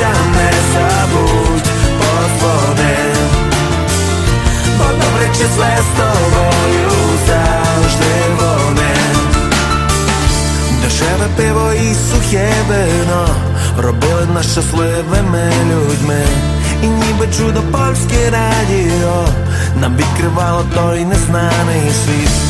Справжнім не забудь подзвони Бо добре числе з тобою завжди вони Дешеве пиво і сухе вино робили нас щасливими людьми. І ніби чудо польське радіо нам відкривало той незнаний світ.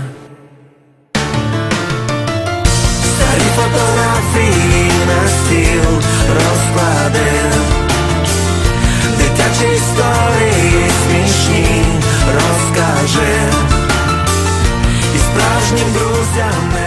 down